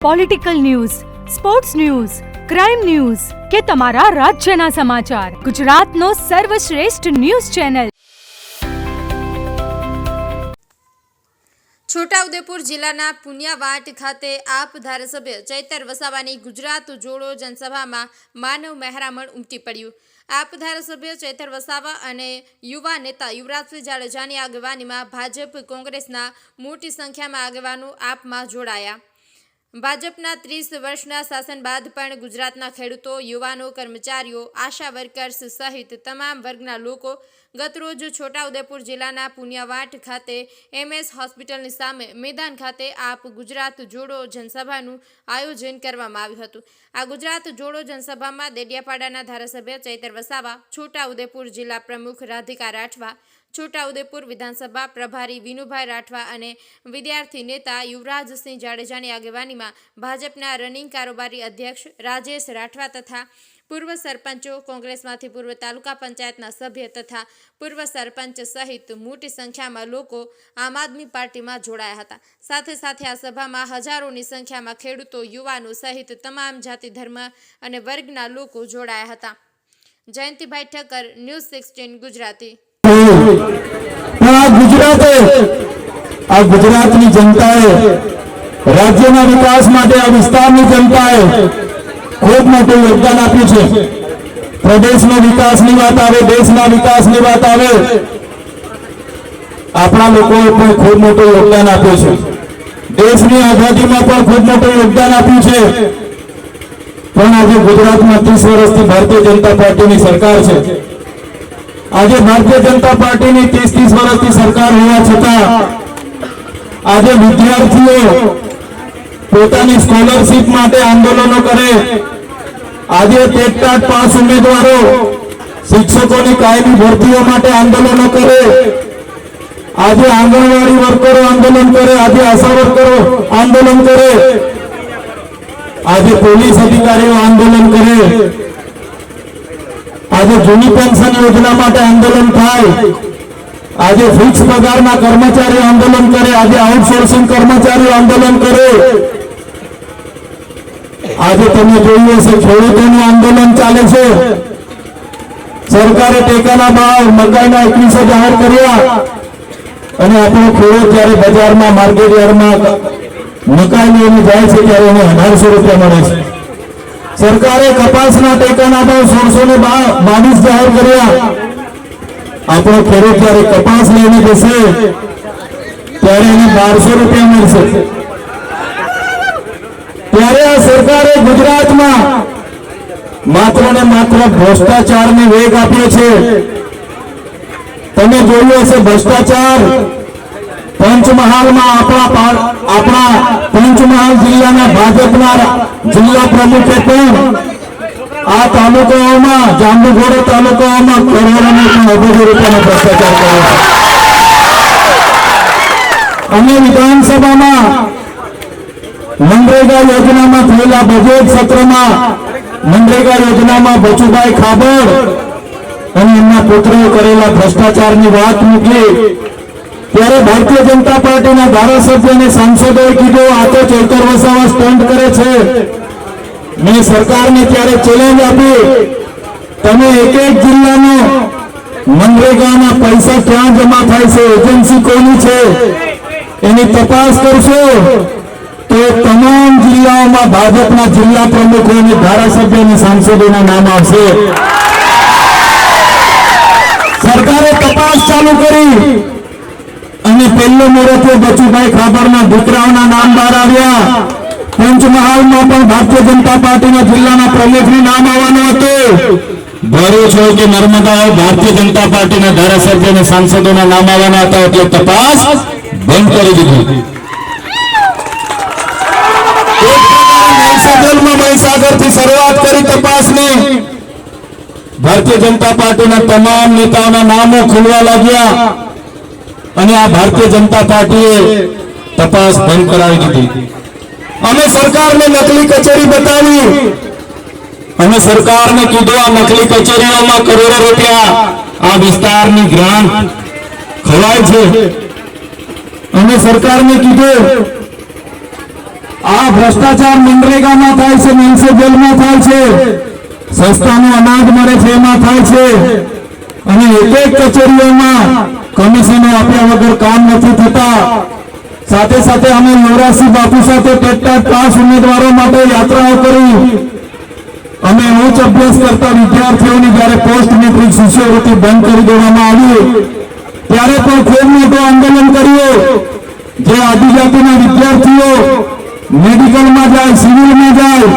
Political news sports news crime news કે તમારા રાજ્યના સમાચાર ગુજરાતનો સર્વશ્રેષ્ઠ ન્યૂઝ ચેનલ છોટાઉદેપુર જિલ્લાના પુનિયાવાટ ખાતે આપ ધારાસભ્ય ચૈતર વસાવાની ગુજરાત જોડો જનસભામાં માનવ મહેરામણ ઉમટી પડ્યું. આપ ધારાસભ્ય ચૈતર વસાવા અને યુવા નેતા યુવરાજસિંહ જાડેજાની આગેવાનીમાં ભાજપ કોંગ્રેસના મોટી સંખ્યામાં આગેવાનો આપમાં જોડાયા. ભાજપના ત્રીસ વર્ષના શાસન બાદ પણ ગુજરાતના ખેડૂતો, યુવાનો, કર્મચારીઓ, આશા વર્કર્સ સહિત તમામ વર્ગના લોકો ગતરોજ છોટાઉદેપુર જિલ્લાના પુનિયાવાટ ખાતે એમએસ હોસ્પિટલની સામે મેદાન ખાતે આપ ગુજરાત જોડો જનસભાનું આયોજન કરવામાં આવ્યું હતું. આ ગુજરાત જોડો જનસભામાં દેડિયાપાડાના ધારાસભ્ય ચૈતર વસાવા, છોટાઉદેપુર જિલ્લા પ્રમુખ રાધિકા રાઠવા છોટાઉદેપુર વિધાનસભા પ્રભારી વિનુભાઈ રાઠવા અને વિદ્યાર્થી નેતા યુવરાજસિંહ જાડેજાની આગેવાનીમાં ભાજપના રનિંગ કારોબારી અધ્યક્ષ રાજેશ રાઠવા તથા પૂર્વ સરપંચો, કોંગ્રેસમાંથી પૂર્વ તાલુકા પંચાયતના સભ્ય તથા પૂર્વ સરપંચ સહિત મોટી સંખ્યામાં લોકો આમ આદમી પાર્ટીમાં જોડાયા હતા. સાથે સાથે આ સભામાં હજારોની સંખ્યામાં ખેડૂતો, યુવાનો સહિત તમામ જાતિ, ધર્મ અને વર્ગના લોકો જોડાયા હતા. Jayantibhai Thakkar, news sixteen Gujarati. ગુજરાતની જનતાએ, રાજ્યના વિકાસ માટે આ વિસ્તારની જનતાએ ખૂબ મોટું યોગદાન આપ્યું છે. પ્રદેશનો વિકાસની વાત આવે, દેશના વિકાસની વાત આવે, આપણા લોકોએ પણ ખૂબ મોટું યોગદાન આપ્યું છે. દેશની આઝાદીમાં પણ ખૂબ મોટું યોગદાન આપ્યું છે. પણ આજે ગુજરાતમાં ત્રીસ વર્ષથી ભારતીય જનતા પાર્ટીની સરકાર છે. આજે ભારતીય જનતા પાર્ટીની ત્રીસ ત્રીસ વર્ષની સરકાર હોવા છતાં આજે વિદ્યાર્થીઓ પોતાની સ્કોલરશીપ માટે આંદોલનો કરે. આજે ટેટટાટ પાસ ઉમેદવારો શિક્ષકોની કાયમી ભરતીઓ માટે આંદોલનો કરે. આજે આંગણવાડી વર્કરો આંદોલન કરે. આજે આશા વર્કરો આંદોલન કરે. આજે પોલીસ અધિકારીઓ આંદોલન કરે. આજે જૂની પેન્શન યોજના માટે આંદોલન થાય. આજે ફિક્સ પગારના કર્મચારીઓ આંદોલન કરે. આજે આઉટસોર્સિંગ કર્મચારીઓ આંદોલન કરે. આજે તમે જોયું હશે, ખેડૂતોનું આંદોલન ચાલે છે. સરકારે ટેકાના ભાવ મકાઈના એકવીસો જાહેર કર્યા. અને આપણો ખેડૂત જ્યારે બજારમાં માર્કેટ યાર્ડમાં મકાઈ લઈને જાય છે, ત્યારે એને અઢારસો રૂપિયા મળે છે. સરકારે કપાસના ટેકાના ભાવ સોળસો ને બાવીસ જાહેર કર્યા. આપણો ખેડૂત જયારે કપાસ લઈને જશે ત્યારે એને બારસો રૂપિયા મળશે. ત્યારે આ સરકારે ગુજરાતમાં માત્ર ને માત્ર ભ્રષ્ટાચારને વેગ આપ્યો છે. તમે જોયું હશે ભ્રષ્ટાચાર પંચમહાલમાં આપણા આપણા પંચમહાલ મનરેગા યોજનામાં થયેલા બજેટ સત્રમાં મનરેગા યોજનામાં બચુભાઈ ખાબડ અને એમના પુત્રોએ કરેલા ભ્રષ્ટાચારની વાત મૂકી ત્યારે ભારતીય જનતા પાર્ટીના ધારાસભ્ય અને સાંસદોએ કીધું, આ તો ચૈતર વસાવા સ્ટન્ટ કરે છે. મેં સરકારને ત્યારે ચેલેન્જ આપી. તમે એક એક જિલ્લાનો મનરેગાના પૈસા ક્યાં જમા થાય છે? એજન્સી કોની છે? એની તપાસ કરશો તો તમામ જિલ્લાઓમાં ભાજપના જિલ્લા પ્રમુખો અને ધારાસભ્ય અને સાંસદોના નામ આવશે. સરકારે તપાસ ચાલુ કરી. અને પહેલો મુહૂર્તે બચુભાઈ ખાબરના દીકરાઓના નામ બહાર આવ્યા. પંચમહાલમાં પણ ભારતીય જનતા પાર્ટીના જિલ્લાના પ્રમુખનું નામ આવવાનું હતું. ભરું હોય કે નર્મદા ભારતીય જનતા પાર્ટીના ધારાસભ્ય અને સાંસદોના નામ આવવાના હતા એટલે તપાસ બંધ કરી દીધી. મહીસાગરથી શરૂઆત કરી તપાસની. ભારતીય જનતા પાર્ટીના તમામ નેતાઓના નામો ખુલવા લાગ્યા. અને આ ભારતીય જનતા પાર્ટીએ તપાસ બંધ કરાવી દીધી. અમે સરકારને નકલી કચેરી બતાવી. અમે સરકારને કીધું, આ નકલી કચેરીઓમાં કરોડો રૂપિયા આ વિસ્તારની ગ્રાન્ટ ખવાય છે. અમે સરકારને કીધું, આ ભ્રષ્ટાચાર મનરેગામાં થાય છે મ્યુનિસિપલમાં થાય છે, સંસ્થાનું અનાજ મળે છે, એમાં થાય છે. અને એક એક કચેરીઓમાં કમિશનો આપ્યા વગર કામ નથી થતા. સાથે સાથે અમે યુવરાજસિંહ બાપુ સાથે ટેટટાટ પાસ ઉમેદવારો માટે યાત્રાઓ કરી. અમે ઉચ્ચ અભ્યાસ કરતા વિદ્યાર્થીઓની જ્યારે પોસ્ટ મેટ્રિક શિષ્યવૃત્તિ બંધ કરી દેવામાં આવી, ત્યારે પણ ખૂબ મોટું આંદોલન કર્યું. જે આદિજાતિના વિદ્યાર્થીઓ મેડિકલમાં જાય, સિવિલમાં જાય